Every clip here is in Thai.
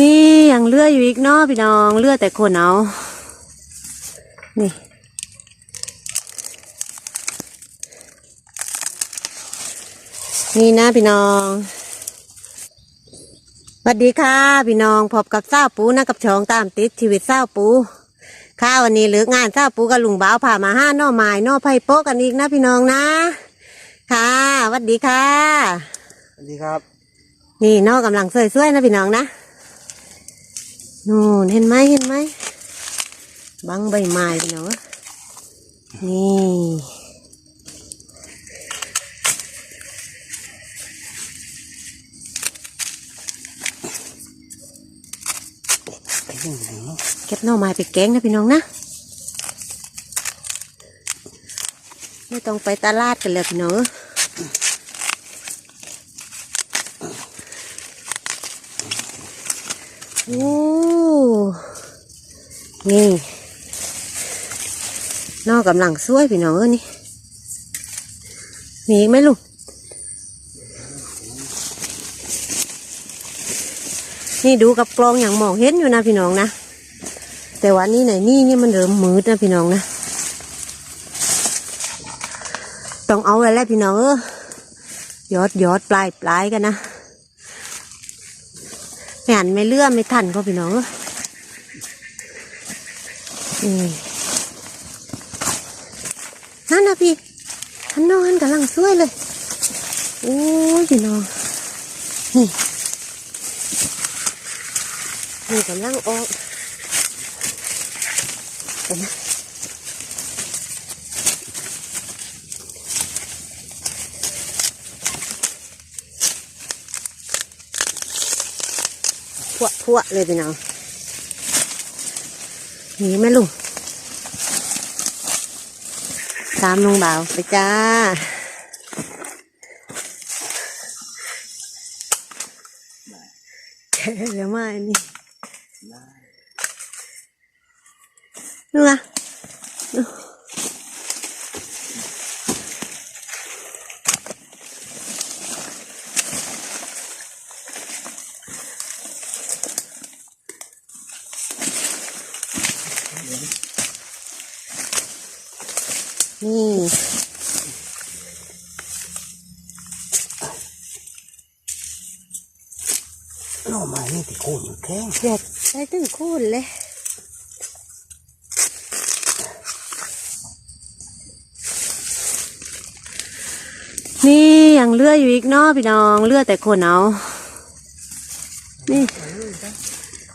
นี่ยังเลืออยู่อีกเนาะพี่น้องเลือแต่คนเอานี่นี่นะพี่น้องสวัสดีค่ะ พี่น้องพบกับเศร้าปูนะกับชองตามติดชีวิตเศร้าปูค่ะวันนี้เหลือกงานเศร้าปูกับลุงบ่าวผ่ามาห้าหน่อไม้หน่อไผ่โป๊กกันอีกนะพี่น้องนะ ค่ะสวัสดีค่ะ สวัสดีครับ นี่นอกกำลังสวยๆนะพี่น้องนะ นู่นเห็นไหมเห็นไหมบังใบไม้พี่น้องนี่เนาะเก็บหน่อไม้ไปแกงนะพี่น้องนะไม่ต้องไปตลาดกันเลยพี่น้องโอ้ นี่ นอกกำลังสวยพี่น้องเอ้ยนี่ มีอีกไหมลูกนี่ดูกับกลองอย่างมองเห็นอยู่นะพี่น้องนะ แต่ว่านี่ไหนนี่นี่มันเริ่มมืดนะพี่น้องนะ ต้องเอาไว้แล้วพี่น้องเออยอดยอดปลายปลายกันนะไม่หันไม่เลื่อมไม่ทันก็พี่น้องเอ้ย นี่นั่นนะพี่ท่านนอนกำลังสวยเลย โอ้ยพี่น้อง นี่นี่กำลังออกเห็นไหมพวกพวกเลยพี่น้อง หนีไหมลุงตามลุงบ่าวไปจ้าแค่เดี๋ยวมาอันนี้นู่นอะ นี่หน่อไม้นี่ติโคนอยู่แข้งเด็ดได้ถึงคูณเลยนี่ยังเลืออยู่อีกเนาะพี่น้องเลือแต่คนเอา นี่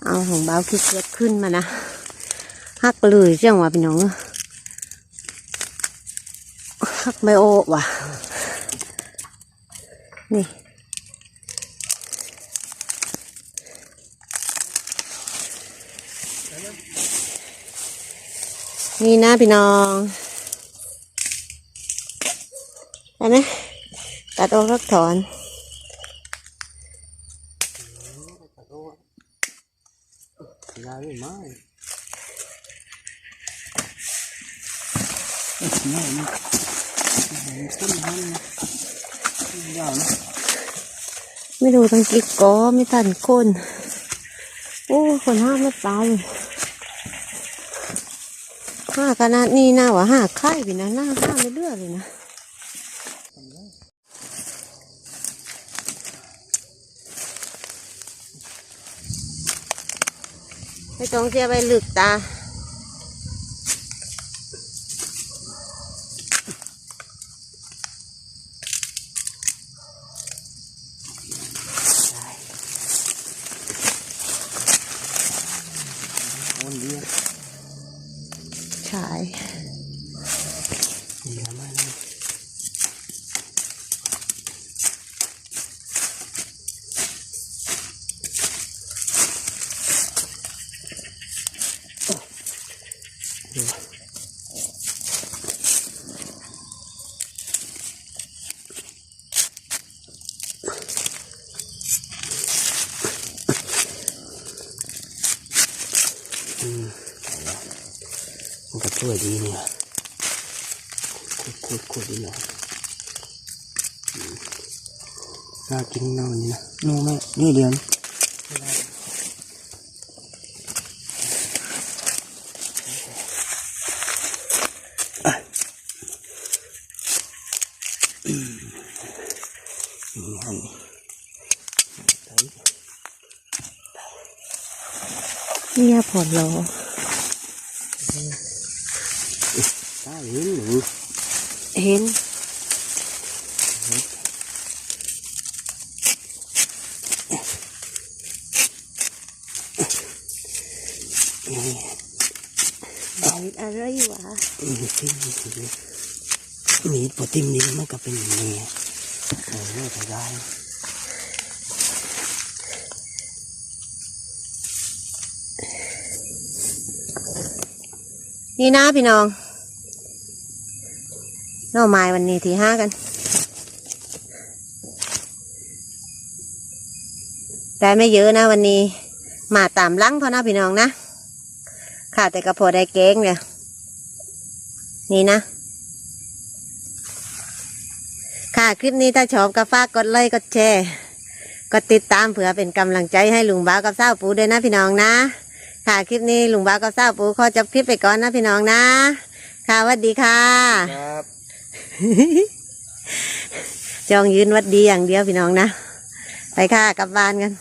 เอาของเบาคิดเกิดขึ้นมานะ หักไปเลยเจ้าว่ะพี่น้องหักไม่โอว่ะ นี่นี่นะพี่น้องเห็นไหมตัดออกรักถอนยาวไม่ ไม้ไม่ไม่ขึ้นมันยาวนะไม่ดูทั้งกิ๊กกอไม่ทันคนโอ้คนห้ามไม่ตายเลยห้าขนาดนี้น่าว่าห้าไข่พี่นะหน้าห้าไม่เลือดเลยนะไม่ต้องเสียไปลึกตา วนเดียว ใช่เดีย วยดีเนี่ยขุดขุดขุดดีหน่อยน่ากินน่านี่นะนู่นไหมนี่เดียวเนี่ยผลโล เห็นหรือเห็นอะไรวะมีติ้มมีปอติ้มนี้มันก็เป็นอย่างนี้เออเลือดได้นี่นะพี่น้องห น่อไม้วันนี้ที่ห้ากัน ได้ไม่เยอะนะวันนี้ มาตามลังเท่านะพี่น้องนะ ค่ะแต่กระพอได้เก้งเนี่ยนี่นะ ค่ะคลิปนี้ถ้าชอบก็ฝากกดไลค์กดแชร์กดติดตามเผื่อเป็นกำลังใจให้ลุงบ้ากับเศร้าปูด้วยนะพี่น้องนะ ค่ะคลิปนี้ลุงบ้ากับเศร้าปูขอจบคลิปไปก่อนนะพี่น้องนะ ค่ะสวัสดีค่ะครับ จองยืนวัดดีอย่างเดียวพี่น้องนะ ไปค่ะกลับบ้านกัน